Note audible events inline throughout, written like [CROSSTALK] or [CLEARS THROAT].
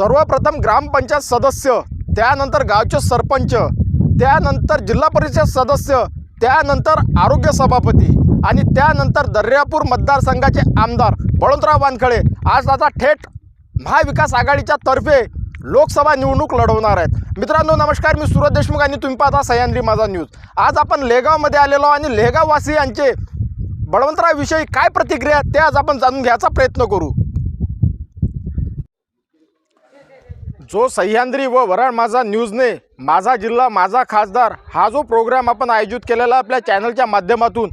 सर्वप्रथम ग्रामपंचायत सदस्य त्यानंतर गावचे सरपंच त्यानंतर जिल्हा परिषद सदस्य त्यानंतर आरोग्य सभापती आणि त्यानंतर दर्यापूर मतदारसंघाचे आमदार बळवंतराव वानखळे. आज आता थेट महाविकास आघाडीच्या तर्फे लोकसभा निवडणूक लढवणार आहेत. मित्रांनो नमस्कार. मी सुरज देशमुख आणि तुम्ही पाहता सह्याद्री माझा न्यूज. आज आपण लेगावमध्ये आलेलो आणि आणि लेगाववासियांचे बळवंतराविषयी काय प्रतिक्रिया ते आज आपण जाणून घ्यायचा प्रयत्न करू. जो सह्याद्री व वराड माझा न्यूजने माझा जिल्हा माझा खासदार हा जो प्रोग्राम आपण आयोजित केलेला आपल्या चॅनलच्या माध्यमातून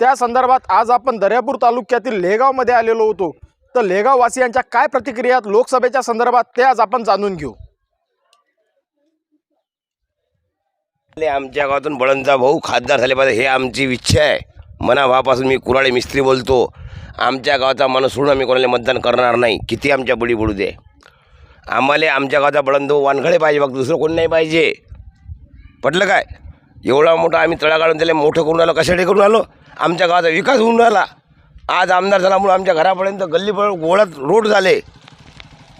त्या संदर्भात आज आपण दर्यापूर तालुक्यातील लेगावमध्ये आलेलो होतो. तर लेगाववासियांच्या काय प्रतिक्रिया लोकसभेच्या संदर्भात ते आज आपण जाणून घेऊ. आमच्या गावातून बळंदा भाऊ खासदार झाले पाहिजे हे आमची इच्छा आहे. मनाभावापासून मी कुराळे मिस्त्री बोलतो. आमच्या गावाचा माणूस सोडून आम्ही कोणाला मतदान करणार नाही. किती आमच्या बुडी बुडू दे. आम्हाला आमच्या गावाचा बळंदो भाऊ वानखळे पाहिजे बघ दुसरं कोण नाही पाहिजे. पटलं काय? एवढा मोठा आम्ही तळा काढून त्याला मोठं करून आलो कशासाठी करून आलो? आमच्या गावाचा विकास होऊन राहिला. आज आमदार झाल्यामुळे आमच्या घरापर्यंत गल्लीपर्यंत गोळ्यात रोड झाले.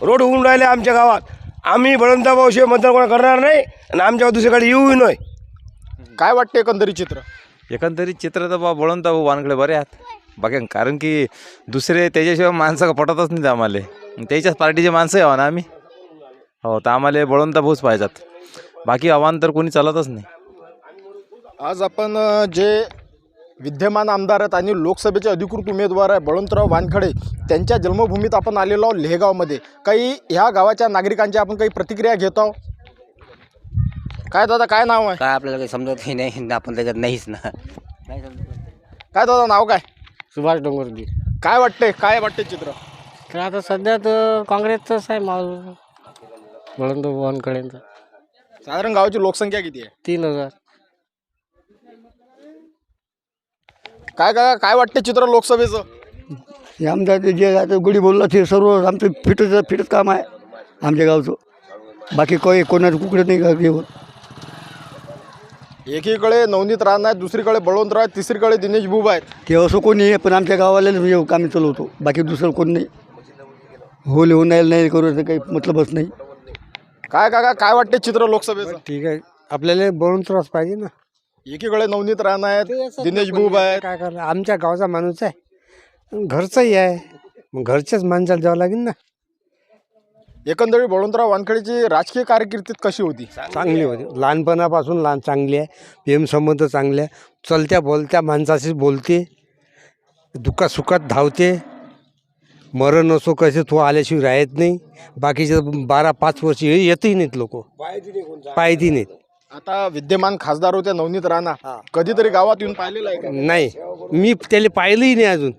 रोड होऊन राहिले आमच्या गावात. आम्ही बळवंता मतदान कोणा करणार नाही आणि आमच्या गावात दुसरीकडे येऊही नाही काय वाटते एकंदरीत चित्र? एकंदरीत चित्र तर बा बळवंत भाऊ वानकडे बरे आहेत. बाकी कारण की दुसरे त्याच्याशिवाय माणसं पटतच नाहीत आम्हाला. त्याच्याच पार्टीचे माणसं आहे हो ना आम्ही. हो तर आम्हाला बळवंत भाऊच पाहिजेत. बाकी आव्हान तर कोणी चालतच नाही. आज आपण अ, जे विद्यमान आमदार आहेत आणि लोकसभेचे अधिकृत उमेदवार आहे बळवंतराव वानखडे त्यांच्या जन्मभूमीत आपण आलेलो आहोत लेगावमध्ये काही ह्या गावाच्या नागरिकांच्या आपण काही प्रतिक्रिया घेत आहोत? काय दादा काय नाव आहे? काय आपल्याला काही समजतही नाही न आपण त्याच्यात नाहीच ना. नाही समजत. काय दादा नाव काय? सुभाष डोंगरगी. काय वाटते काय वाटते चित्र? तर आता सध्या तर काँग्रेसचंच आहे माल बळवंत वानकडेंचं साधारण गावाची लोकसंख्या किती आहे? तीन हजार. काय काय काय वाटते चित्र लोकसभेचं? हे आमदार ते जे आता गुढी बोलला ते सर्व आमचं फिटच फिटच काम आहे आमच्या गावचं. बाकी काही कोणाचं कुकडं नाही का घेऊन. एकीकडे नवनीत राणा आहेत दुसरीकडे बळवंतराव आहेत तिसरीकडे दिनेश बुब आहेत. ते असं कोणी आहे पण आमच्या गावाला म्हणजे आम्ही चालवतो. बाकी दुसरं कोण नाही. हो लिहून नाही नाही करू असं काही मतलबच नाही. काय काय काय वाटते चित्र लोकसभेचं? ठीक आहे. आपल्याला बळून त्रास पाहिजे ना. एकीकडे नवनीत राणा आहेत दिनेश बुब आहेत. काय करणार? आमच्या गावचा माणूस आहे. घरचाही आहे. मग घरच्याच माणसाला जावं लागेल ना. एकंदरीत बळवंतराव वानखेडेची राजकीय कारकिर्दीत कशी होती? चांगली होती. लहानपणापासून लहान चांगली आहे. प्रेम संबंध चांगले आहे. चलत्या बोलत्या माणसाशी बोलते. दुःखात सुखात धावते. मरण असो कसे तो आल्याशिवाय राहत नाही. बाकीचे बारा पाच वर्ष हे येतही नाहीत लोक. पायती नाहीत. आता विद्यमान खासदार होते नवनीत राणा. कधीतरी गावात येऊन पाहिलेलं आहे का? नाही. मी त्याला पाहिलंही नाही अजून.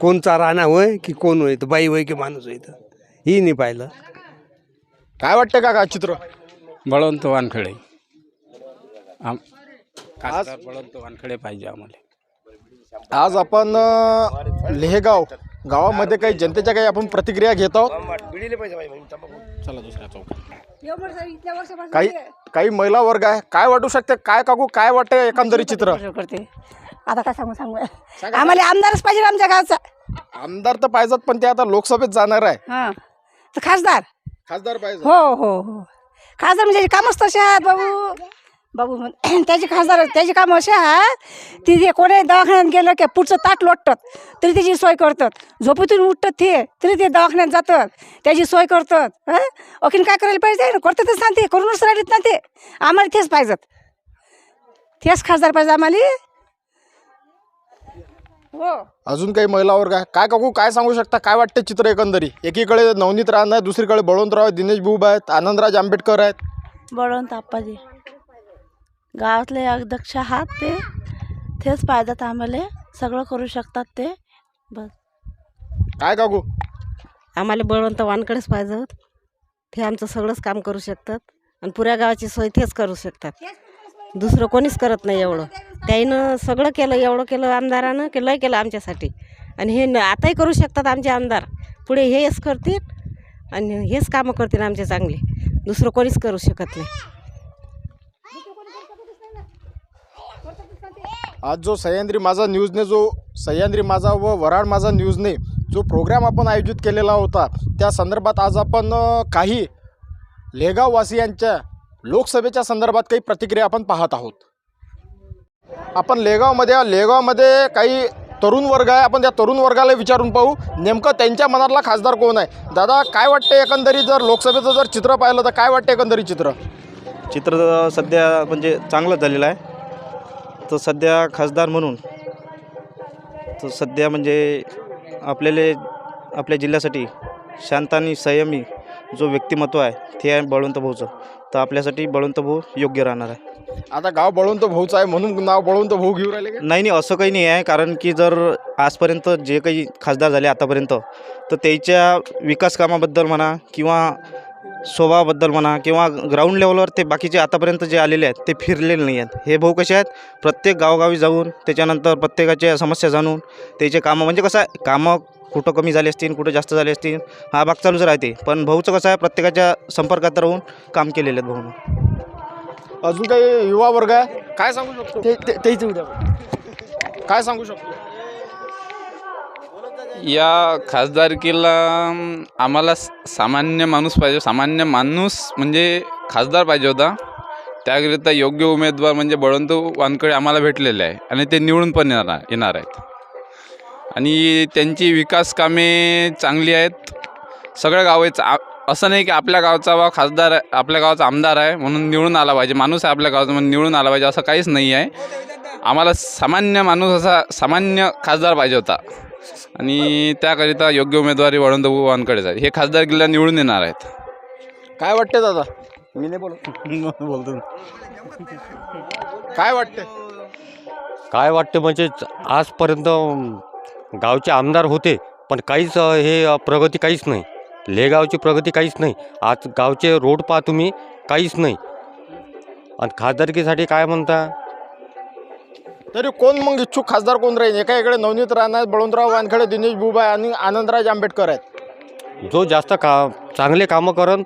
कोणचा राणा होय की कोण होय तर बाई होय की माणूस होय तर. ही नाही पाहिलं. काय वाटतं का का चित्र? बळवंत वानखडे. आम खासदार बळवंत वानखडे पाहिजे आम्हाला. आज आपण अं, लेहगाव गावामध्ये काही जनतेच्या काही आपण प्रतिक्रिया घेत आहोत? चला दुसऱ्या काही काही महिला वर्ग आहे काय वाटू शकते? काय काकू काय वाटते एकंदरीत चित्र? करते. आता काय सांगू सांगू. आम्हाला आमदारच पाहिजे आमच्या गावचा. आमदार तर पाहिजेत पण ते आता लोकसभेत जाणार आहे. हा. तर खासदार. खासदार पाहिजे हो हो हो. खासदार म्हणजे कामच तसे आहेत बाबू. बाबू म्हण [CLEARS THROAT] त्याचे खासदार त्याचे काम असे आहेत ती जे कोणी दवाखान्यात गेलं की पुढचं ताट लोटतात तरी त्याची सोय करतात. झोपेतून उठतात ते तरी ते दवाखान्यात जातात त्याची सोय करतात हां? अखीन काय करायला पाहिजे? करतातच ना ते करूनच राहिलेत ना ते. आम्हाला तेच पाहिजेत. तेच खासदार पाहिजे आम्हाला. हो. अजून काही महिला वर्ग आहे? काय काकू काय सांगू शकता? काय वाटते चित्र एकंदरीत एकीकडे नवनीत राणा आहे दुसरीकडे बळवंतराव आहे, दिनेश बुब आहेत आनंदराज आंबेडकर आहेत. बळवंत आप्पाजी. गावातले अध्यक्ष आहात ते. तेच पाहिजेत आम्हाला. सगळं करू शकतात ते. बस. काय काकू? आम्हाला बळवंत वानकडेच पाहिजे ते आमचं सगळंच काम करू शकतात. आणि पुऱ्या गावाची सोय तेच करू शकतात. दुसरं कोणीच करत नाही एवढं. त्याईनं सगळं केलं एवढं केलं आमदारानं की लय केलं आमच्यासाठी. आणि हे न आताही करू शकतात आमचे आमदार. पुढे हेच करतील आणि हेच कामं करतील आमचे चांगले. दुसरं कोणीच करू शकत नाही. आज जो सह्याद्री माझा न्यूजने जो सह्याद्री माझा व वराड माझा न्यूजने जो प्रोग्राम आपण आयोजित केलेला होता त्या संदर्भात आज आपण काही लेगाववासियांच्या लोकसभेच्या संदर्भात काही प्रतिक्रिया आपण पाहत आहोत. आपण लेगावमध्ये लेगावमध्ये काही तरुण वर्ग आहे. आपण त्या तरुण वर्गाला विचारून पाहू. नेमकं त्यांच्या मनातला खासदार कोण आहे? दादा काय वाटते एकंदरीत जर लोकसभेचं जर चित्र पाहिलं तर काय वाटते एकंदरीत चित्र? चित्र तर सध्या म्हणजे चांगलं झालेलं आहे. तर सध्या खासदार म्हणून तर सध्या म्हणजे आपल्याला आपल्या जिल्ह्यासाठी शांत आणि संयमी जो व्यक्तिमत्व आहे ते आहे बळवंत भाऊचं. तर आपल्यासाठी बळवंत भाऊ योग्य राहणार आहे. आता गाव बळवंत भाऊचं आहे म्हणून नाव बळवंत भाऊ घेऊन राहिले का? नाही नाही असं काही नाही आहे. कारण की जर आजपर्यंत जे काही खासदार झाले आतापर्यंत तर त्याच्या विकास कामाबद्दल म्हणा किंवा स्वभावाबद्दल म्हणा किंवा ग्राउंड लेवलवर ते बाकीचे आतापर्यंत जे आलेले आहेत ते फिरलेले नाही आहेत. हे भाऊ कसे आहेत? प्रत्येक गावोगावी जाऊन त्याच्यानंतर प्रत्येकाच्या समस्या जाणून त्याचे कामं म्हणजे कसं आहे कामं कुठं कमी झाले असतील कुठं जास्त झाले असतील हा भाग चालूच राहते. पण भाऊचं कसं आहे प्रत्येकाच्या संपर्कात राहून काम केलेले आहेत भाऊनं. अजून काही युवा वर्ग आहे? काय सांगू शकतो? तेच उद्या. काय सांगू शकतो? या खासदारकीला आम्हाला सामान्य माणूस पाहिजे. सामान्य माणूस म्हणजे खासदार पाहिजे होता. त्याकरिता योग्य उमेदवार म्हणजे बळवंत वानकडे आम्हाला भेटलेले आहे आणि ते निवडून पण येणार येणार आहेत. आणि त्यांची विकास कामे चांगली आहेत. सगळ्या गावेच आ असं नाही की आपल्या गावचा बा खासदार आहे आपल्या गावाचा आमदार आहे म्हणून निवडून आला पाहिजे. माणूस आहे आपल्या गावाचा म्हणून निवडून आला पाहिजे असं काहीच नाही आहे. आम्हाला सामान्य माणूस असा सामान्य खासदार पाहिजे होता. आणि त्याकरिता योग्य उमेदवारी वळवंत वानकडेच आहे हे खासदार किल्ला निवडून येणार आहेत. काय वाटते दादा? मी नाही बोलत. [LAUGHS] बोलतो. काय वाटते काय वाटतं म्हणजे आजपर्यंत गावचे आमदार होते पण काहीच हे प्रगती काहीच नाही. लेगावची प्रगती काहीच नाही. आज गावचे रोड पहा तुम्ही काहीच नाही. आणि खासदारकीसाठी काय म्हणता? तरी कोण मग इच्छुक खासदार कोण राहील? एका इकडे नवनीत राणा बळवंतराव वानखडे दिनेश बुबा आणि आनंदराज आंबेडकर आहेत. जो जास्त का चांगले कामं करन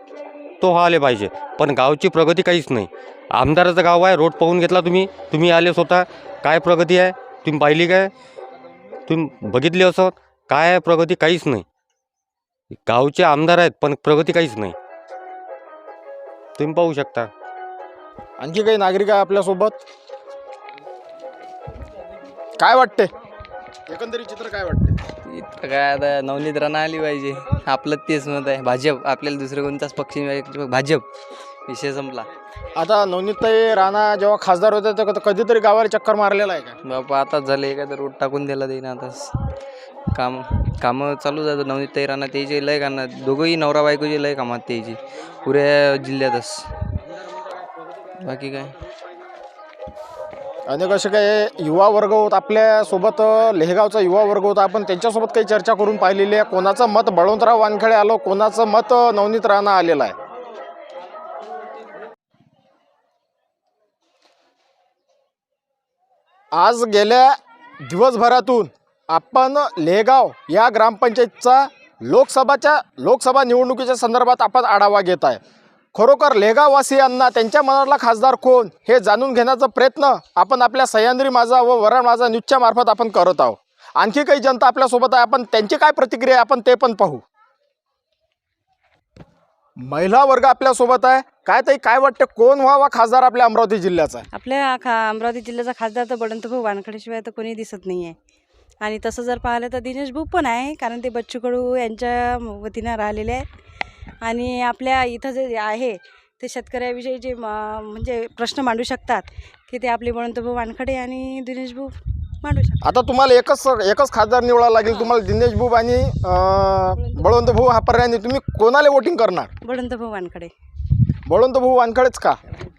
तो आले पाहिजे. पण गावची प्रगती काहीच नाही. आमदाराचं गाव आहे रोड पाहून घेतला तुम्ही. तुम्ही आले स्वतः. काय प्रगती आहे? तुम्ही पाहिली काय? तुम्ही बघितली असं? काय आहे प्रगती? काहीच नाही. गावचे आमदार आहेत पण प्रगती काहीच नाही. तुम्ही पाहू शकता. आणखी काही नागरिक आहे आपल्यासोबत? काय वाटते एकंदरीत चित्र काय वाटते इथं काय आता नवनीत राणा आली पाहिजे. आपलं तेच मत आहे. भाजप. आपल्याला दुसरं कोणताच पक्ष नाही. भाजप. विषय संपला. आता नवनीतताई राणा जेव्हा खासदार होते तर कधीतरी गावाला चक्कर मारलेला आहे का? बापा आताच झालं एखादा रोड टाकून दिला देईन आताच काम कामं चालू जातं नवनीत ताई राणा त्याचे लय कामात दोघंही नवरा बायकोचे लय कामात त्याची पुऱ्या जिल्ह्यातच. बाकी काय? अनेक असे काही युवा वर्ग होत आपल्यासोबत लेहगावचा युवा वर्ग होता. आपण त्यांच्यासोबत काही चर्चा करून पाहिलेली आहे. कोणाचं मत बळवंतराव वानखेडे आलो कोणाचं मत नवनीत राणा आलेलं आहे? आज गेल्या दिवसभरातून आपण लेहगाव या ग्रामपंचायतचा लोकसभाच्या लोकसभा निवडणुकीच्या संदर्भात आपण आढावा घेत आहे. खरोखर लेगाववासियांना त्यांच्या मनातला खासदार कोण हे जाणून घेण्याचा प्रयत्न आपण आपल्या सह्याद्री माझा व वरण माझा न्यूजच्या मार्फत आपण करत आहोत. आणखी काही जनता आपल्यासोबत आहे आपण त्यांची काय प्रतिक्रिया आपण ते पण पाहू. महिला वर्ग आपल्यासोबत आहे. काय ताई काय वाटतं कोण व्हावा खासदार आपल्या अमरावती जिल्ह्याचा? आपल्या खा अमरावती जिल्ह्याचा खासदार तर बळवंतभाऊ वानखडेशिवाय तर कोणी दिसत नाही आहे आणि तसं जर पाहिलं तर दिनेश भाऊ पण आहे कारण ते बच्चू कडू यांच्या वतीनं राहिलेले आहेत. आणि आपल्या इथं जे आहे ते शेतकऱ्याविषयी जे म्हणजे प्रश्न मांडू शकतात की ते आपले बळवंतभाऊ वानखडे आणि दिनेश भाऊ मांडू शकतात. आता तुम्हाला एकच एकच खासदार निवडायला लागेल तुम्हाला दिनेश बुब आणि अं, बळवंत भाऊ. हा पर्याय नाही. तुम्ही कोणाला वोटिंग करणार? बळवंतभाऊ वानखडे. बळवंत भाऊ वानखडेच का?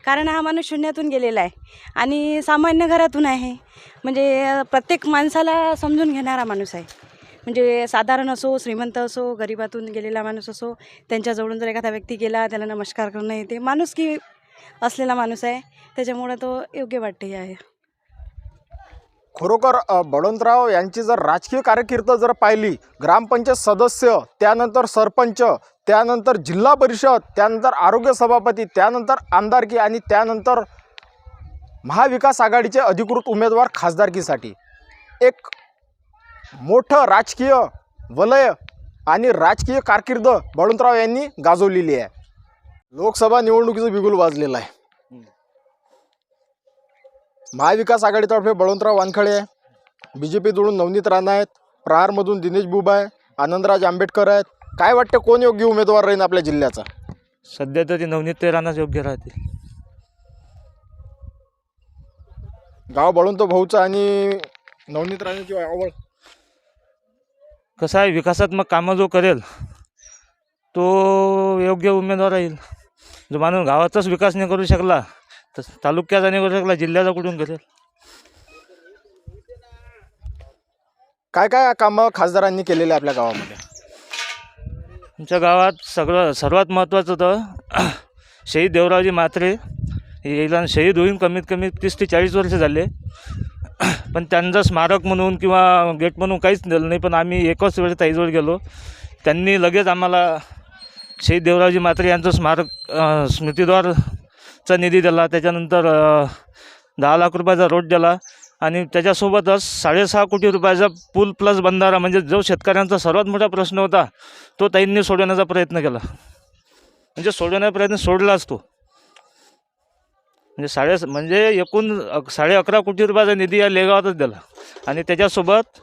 कारण हा माणूस शून्यातून गेलेला आहे आणि सामान्य घरातून आहे. म्हणजे प्रत्येक माणसाला समजून घेणारा माणूस आहे. म्हणजे साधारण असो श्रीमंत असो गरिबातून गेलेला माणूस असो त्यांच्याजवळून जर एखादा व्यक्ती गेला त्याला नमस्कार करणं येते माणूस की असलेला माणूस आहे त्याच्यामुळं तो योग्य वाटते आहे. खरोखर बळवंतराव यांची जर राजकीय कारकीर्द जर पाहिली ग्रामपंचायत सदस्य त्यानंतर सरपंच त्यानंतर जिल्हा परिषद त्यानंतर आरोग्य सभापती त्यानंतर आमदारकी आणि त्यानंतर महाविकास आघाडीचे अधिकृत उमेदवार खासदारकीसाठी. एक मोठं राजकीय वलय आणि राजकीय कारकीर्द बळवंतराव यांनी गाजवलेली आहे. लोकसभा निवडणुकीचं बिगुल वाजलेलं आहे. महाविकास आघाडीतर्फे बळवंतराव वानखळे आहे बी जे पीकडून नवनीत राणा आहेत प्रहारमधून दिनेश बुबा आहे आनंदराज आंबेडकर आहेत. काय वाटतं कोण योग्य उमेदवार राहील आपल्या जिल्ह्याचा? सध्या तर ते नवनीत राहण्यास योग्य राहतील. गाव बळवंत भाऊचं आणि नवनीत राणेची आवड कसं आहे विकासात्मक कामं जो करेल तो योग्य उमेदवार राहील. जो माणूस गावाचाच विकास नाही करू शकला तर तालुक्याचा नाही करू शकला जिल्ह्याचा कुठून करेल? काय काय कामं खासदारांनी केलेले आपल्या गावामध्ये? आमच्या गावात सगळं सर्वात महत्त्वाचं तर [CLEARS THROAT] शहीद देवरावजी म्हात्रे हे याला शहीद होऊन कमीत कमी तीस ते चाळीस वर्ष झाले. पण त्यांचं स्मारक म्हणून किंवा गेट म्हणून काहीच दिलं नाही पण आम्ही एकच वेळेस ताईजवळ गेलो. त्यांनी लगेच आम्हाला शहीद देवरावजी म्हात्रे यांचं स्मारक स्मृतीद्वारचा स्मृतिद्वारचा निधी दिला. त्याच्यानंतर दहा लाख रुपयाचा रोड दिला आणि त्याच्यासोबतच साडेसहा कोटी रुपयाचा पूल प्लस बंधारा म्हणजे जो शेतकऱ्यांचा सर्वात मोठा प्रश्न होता तो ताईंनी सोडवण्याचा प्रयत्न केला. म्हणजे सोडवण्याचा प्रयत्न सोडला असतो म्हणजे साडे म्हणजे एकूण साडे अकरा कोटी रुपयाचा निधी या लेगावातच दिला. आणि त्याच्यासोबत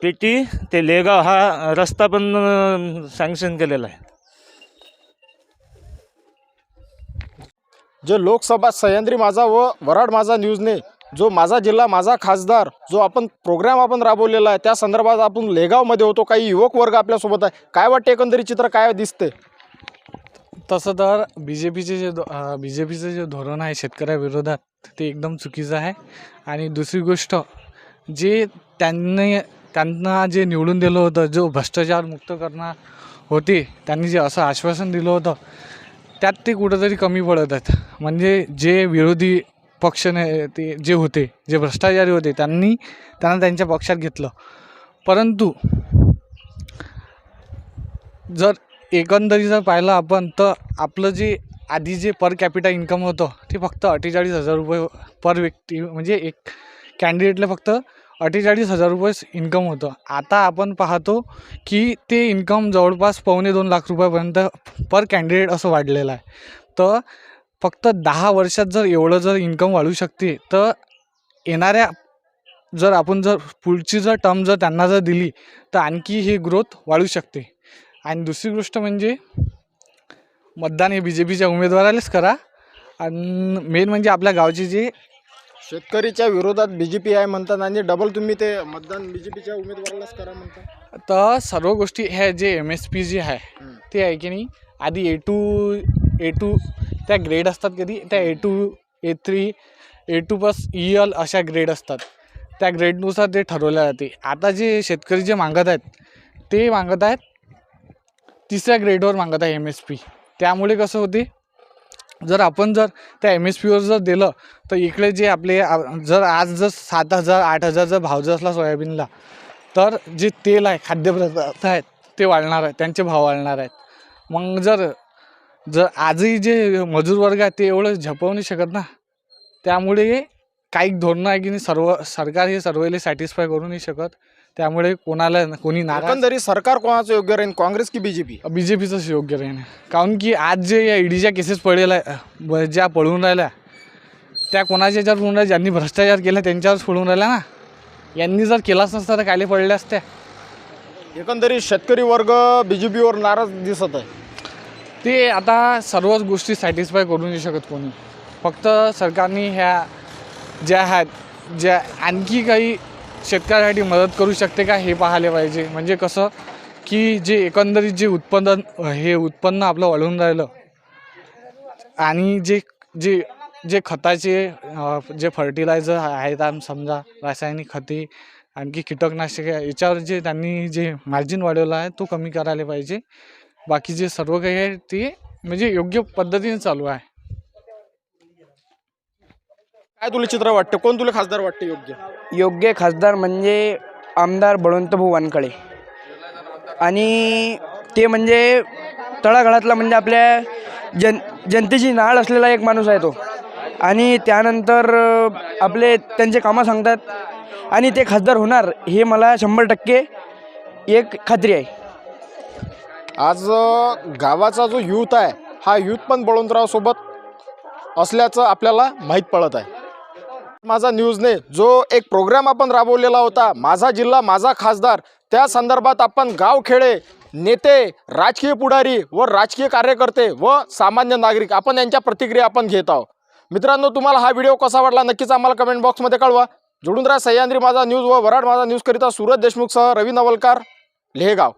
पेटी ते लेगाव हा रस्ता पण सँक्शन केलेला आहे. जे लोकसभा सह्याद्री माझा व वराड माझा न्यूजने जो माझा जिल्हा माझा खासदार जो आपण प्रोग्राम आपण राबवलेला आहे त्या संदर्भात आपण लेगावमध्ये होतो काही युवक वर्ग आपल्यासोबत आहे. काय वाटते एकंदरीत चित्र काय दिसते तसं तर बी जे पीचे जे बी जे पीचं जे धोरण आहे शेतकऱ्याविरोधात ते एकदम चुकीचं आहे. आणि दुसरी गोष्ट जे त्यांनी त्यांना जे निवडून दिलं होतं जो भ्रष्टाचार मुक्त करणार होते त्यांनी जे असं आश्वासन दिलं होतं त्यात ते कुठंतरी कमी पडत आहेत. म्हणजे जे विरोधी पक्ष ने ते जे होते जे भ्रष्टाचारी होते त्यांनी त्यांना त्यांच्या पक्षात घेतलं. परंतु जर एकंदरीत जर पाहिलं आपण तर आपलं जे आधी जे पर कॅपिटा इन्कम होतं ते फक्त अठ्ठेचाळीस हजार रुपये पर व्यक्ती म्हणजे एक कॅन्डिडेटला फक्त अठ्ठेचाळीस हजार रुपये इन्कम होतं. आता आपण पाहतो की ते इन्कम जवळपास पावणे दोन लाख रुपयापर्यंत पर कॅन्डिडेट असं वाढलेलं आहे. तर फक्त दहा वर्षात जर एवढं जर इन्कम वाढू शकते तर येणाऱ्या जर आपण जर पुढची जर टर्म जर त्यांना जर दिली तर आणखी ही ग्रोथ वाढू शकते. आणि दुसरी गोष्ट म्हणजे मतदान हे बी जे पीच्या उमेदवारालाच करा. आणि मेन म्हणजे आपल्या गावचे जे शेतकरीच्या विरोधात बी जे पी आहे म्हणतात आणि डबल तुम्ही ते मतदान बी जे पीच्या उमेदवारालाच करा म्हणता तर सर्व गोष्टी ह्या जे एम एस पी जे आहे. ते आहे की नाही आधी ए टू ए टू त्या ग्रेड असतात कधी त्या A two A three A two plus E L अशा ग्रेड असतात. त्या ग्रेडनुसार ते ठरवल्या जाते. आता जे शेतकरी जे मागत आहेत ते मागत आहेत तिसऱ्या ग्रेडवर मागत आहे एम एस पी त्यामुळे कसं होते जर आपण जर त्या एम एस पीवर जर दिलं तर इकडे जे आपले जर आज जर सात हजार आठ हजार जर भाव जर असला सोयाबीनला तर जे तेल आहे खाद्यपदार्थ आहेत ते वाढणार आहे त्यांचे भाव वाढणार आहेत. मग जर जर आजही जे मजूर वर्ग आहे ते एवढं झपवू नाही शकत ना. त्यामुळे काही धोरणं आहे की नाही सर्व सरकार हे सर्वले सॅटिस्फाय करू नाही शकत. त्यामुळे कोणाला कोणी नाराज एकंदरीत सरकार कोणाचं योग्य राहील काँग्रेस की B J P B J पीचंच योग्य राहील काऊन की आज जे या ईडीच्या केसेस आहे, ब- ज्या पळून राहिल्या त्या कोणाच्या याच्यावर पळून राहिल्या? ज्यांनी भ्रष्टाचार केला त्यांच्यावरच पळून राहिल्या ना? यांनी जर केलाच नसता तर कायले पडल्या असत्या. एकंदरीत शेतकरी वर्ग बी जे पीवर नाराज दिसत आहे. ते आता सर्वच गोष्टी सॅटिस्फाय करू नाही शकत कोणी. फक्त सरकारने ह्या ज्या आहेत ज्या आणखी काही शेतकऱ्यासाठी मदत करू शकते का हे पाहायला पाहिजे. म्हणजे कसं की जे एकंदरीत जे उत्पादन हे उत्पन्न आपलं वाढून राहिलं आणि जे जे जे खताचे जे फर्टिलायझर आहेत आम समजा रासायनिक खते आणखी कीटकनाशके याच्यावर जे त्यांनी जे मार्जिन वाढवलं आहे तो कमी करायला पाहिजे. बाकी जे सर्व काही आहे ते म्हणजे योग्य पद्धतीने चालू आहे. काय तुला चित्र वाटतं? कोण तुला खासदार वाटतं योग्य? योग्य खासदार म्हणजे आमदार बळवंतभाऊ वानखळे आणि ते म्हणजे तळागाळातला म्हणजे आपल्या जन जनतेची नाळ असलेला एक माणूस आहे तो. आणि त्यानंतर आपले त्यांचे कामं सांगतात. आणि ते खासदार होणार हे मला शंभर टक्के एक खात्री आहे. आज अ, गावाचा जो यूथ आहे हा यूथ पण बळवंतराव सोबत असल्याचं आपल्याला माहीत पडत आहे. माझा न्यूजने जो एक प्रोग्राम आपण राबवलेला होता माझा जिल्हा माझा खासदार त्या संदर्भात आपण गावखेडे नेते राजकीय पुढारी व राजकीय कार्यकर्ते व सामान्य नागरिक आपण यांच्या प्रतिक्रिया आपण घेत आहोत. मित्रांनो तुम्हाला हा व्हिडिओ कसा वाटला नक्कीच आम्हाला कमेंट बॉक्समध्ये कळवा. जोडून राहा सह्याद्री माझा न्यूज व वराड माझा न्यूजकरिता सुरज देशमुखसह रवी नवलकार लेहगाव.